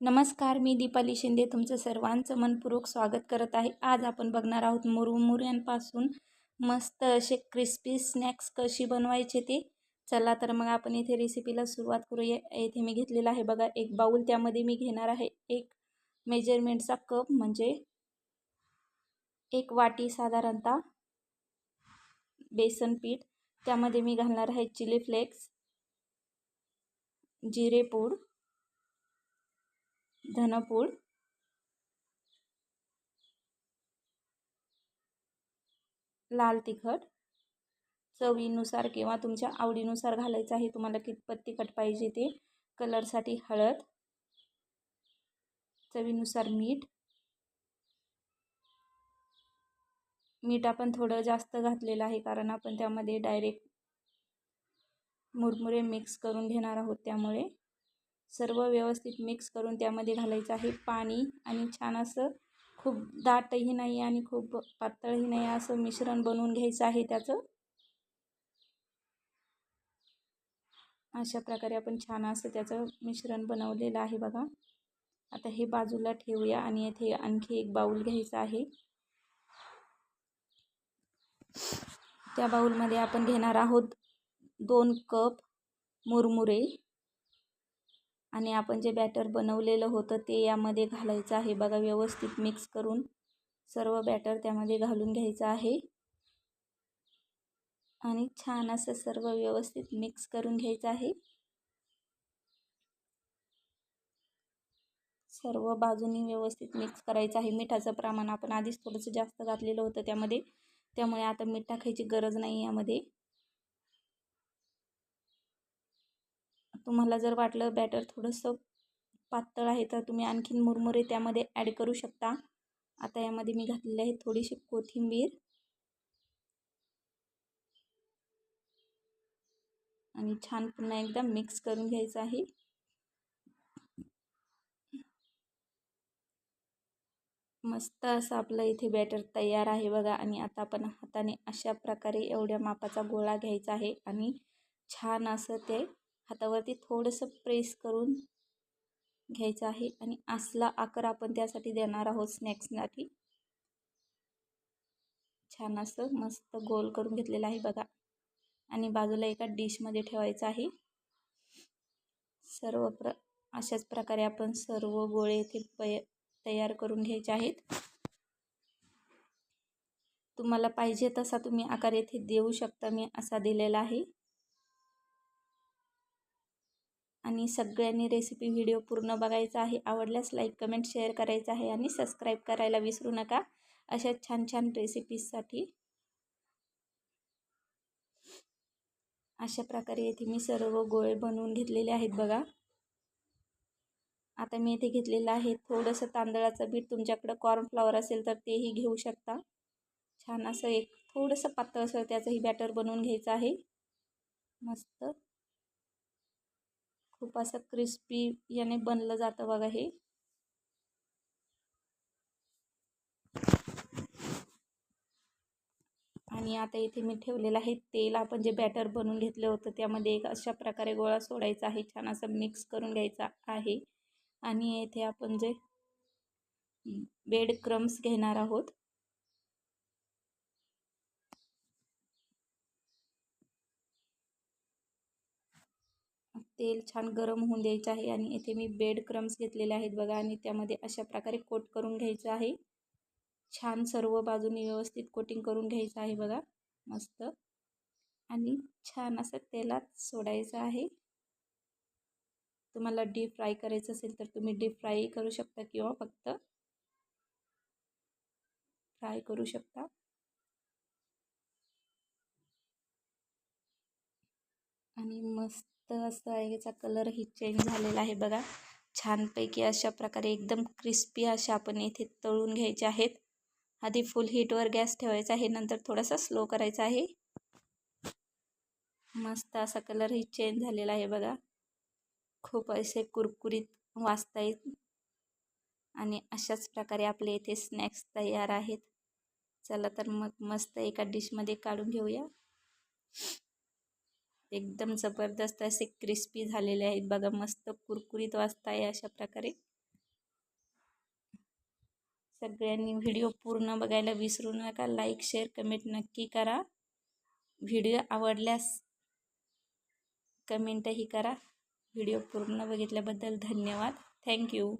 नमस्कार मी दीपाली शिंदे तुमचं सर्वांचं मनपूर्वक स्वागत करत आहे. आज आपण बघणार आहोत मुरमुऱ्यांपासून मस्त असे क्रिस्पी स्नॅक्स कशी बनवायचे ते. चला तर मग आपण इथे रेसिपीला सुरुवात करूया. इथे मी घेतलेला आहे बघा एक बाऊल त्यामध्ये मी घेणार आहे. एक मेजरमेंटचा कप म्हणजे एक वाटी साधारणतः बेसन पीठ. त्यामध्ये मी घालणार आहे चिली फ्लेक्स जिरेपूड धनपूड लाल तिखट. चवीनुसार किंवा तुमच्या आवडीनुसार घालायचं आहे तुम्हाला कितपत तिखट पाहिजे ते कलरसाठी हळद. चवीनुसार मीठ. मीठ आपण थोडं जास्त घातलेलं आहे कारण आपण त्यामध्ये डायरेक्ट मुरमुरे मिक्स करून घेणार आहोत त्यामुळे. सर्व व्यवस्थित मिक्स करून त्यामध्ये घालायचं आहे पाणी आणि छान असं खूप दाटही नाही आणि खूप पातळही नाही असं मिश्रण बनवून घ्यायचं आहे त्याचं. अशा प्रकारे आपण छान असं त्याचं मिश्रण बनवलेलं आहे बघा. आता हे बाजूला ठेवूया आणि येथे आणखी एक बाऊल घ्यायचा आहे. त्या बाऊलमध्ये आपण घेणार आहोत दोन कप मुरमुरे. आणि आपण जे बॅटर बनवलेलं होतं ते यामध्ये घालायचं आहे. बघा व्यवस्थित मिक्स करून सर्व बॅटर त्यामध्ये घालून घ्यायचं आहे. आणि छान असं सर्व व्यवस्थित मिक्स करून घ्यायचं आहे. सर्व बाजूनी व्यवस्थित मिक्स करायचं आहे. मिठाचं प्रमाण आपण आधीच थोडंसं जास्त घातलेलं होतं त्यामध्ये. त्यामुळे आता मीठ टाकायची गरज नाही यामध्ये. तुम्हाला जर वाटलं बॅटर थोडंसं पातळ आहे तर तुम्ही आणखीन मुरमुरे त्यामध्ये ॲड करू शकता. आता यामध्ये मी घातलेली आहे थोडीशी कोथिंबीर. आणि छान पुन्हा एकदा मिक्स करून घ्यायचं आहे. मस्त असं आपलं इथे बॅटर तयार आहे बघा. आणि आता आपण हाताने अशा प्रकारे एवढ्या मापाचा गोळा घ्यायचा आहे. आणि छान असं ते हातावरती थोडंसं प्रेस करून घ्यायचं आहे आणि असला आकार आपण त्यासाठी देणार आहोत स्नॅक्ससाठी. छान असं मस्त गोल करून घेतलेलं आहे बघा. आणि बाजूला एका डिशमध्ये ठेवायचं आहे. सर्व प्र अशाच प्रकारे आपण सर्व गोळे इथे पय तयार करून घ्यायचे आहेत. तुम्हाला पाहिजे तसा तुम्ही आकार येथे देऊ शकता मी असा दिलेला आहे. आणि सगळ्यांनी रेसिपी व्हिडिओ पूर्ण बघायचा आहे. आवडल्यास लाईक कमेंट शेअर करायचं आहे आणि सबस्क्राईब करायला विसरू नका. अशा छान छान रेसिपीजसाठी अशा प्रकारे येथे मी सर्व गोळे बनवून घेतलेले आहेत बघा. आता मी इथे घेतलेलं आहे थोडंसं तांदळाचं बीठ तुमच्याकडं कॉर्नफ्लॉवर असेल तर तेही घेऊ शकता. छान असं एक थोडंसं पातळ असं त्याचंही बॅटर बनवून घ्यायचं आहे. मस्त. खूप असं क्रिस्पी याने बनलं जातं बघा हे. आणि आता इथे मी ठेवलेलं आहे तेल. आपण जे बॅटर बनवून घेतलं होतं त्यामध्ये एक अशा प्रकारे गोळा सोडायचा आहे. छान असं मिक्स करून घ्यायचा आहे. आणि येथे आपण जे बेड क्रम्स घेणार आहोत. तेल छान गरम होऊन द्यायचं आहे आणि येथे मी बेड क्रम्स घेतलेले आहेत बघा आणि त्यामध्ये अशा प्रकारे कोट करून घ्यायचं आहे. छान सर्व बाजूनी व्यवस्थित कोटिंग करून घ्यायचं आहे बघा. मस्त. आणि छान असं तेलात सोडायचं आहे. तुम्हाला डीप फ्राय करायचं असेल तर तुम्ही डीप फ्राय करू शकता किंवा फक्त फ्राय करू शकता. आणि मस्त असं आहे. याचा कलरही चेंज झालेला आहे बघा. छानपैकी अशा प्रकारे एकदम क्रिस्पी अशा आपण इथे तळून घ्यायचे आहेत. आधी फुल हीटवर गॅस ठेवायचा आहे. नंतर थोडासा स्लो करायचा आहे. मस्त असा कलरही चेंज झालेला आहे बघा. खूप असे कुरकुरीत वाचता आणि अशाच प्रकारे आपले इथे स्नॅक्स तयार आहेत. चला तर मग मस्त एका डिशमध्ये काढून घेऊया. एकदम जबरदस्त असे क्रिस्पी झालेले आहेत. बघा मस्त कुरकुरीत वाजता आहे अशा प्रकारे. सगळ्यांनी व्हिडिओ पूर्ण बघायला विसरू नका. लाईक शेअर कमेंट नक्की करा. व्हिडिओ आवडल्यास कमेंटही करा. व्हिडिओ पूर्ण बघितल्याबद्दल धन्यवाद. थँक्यू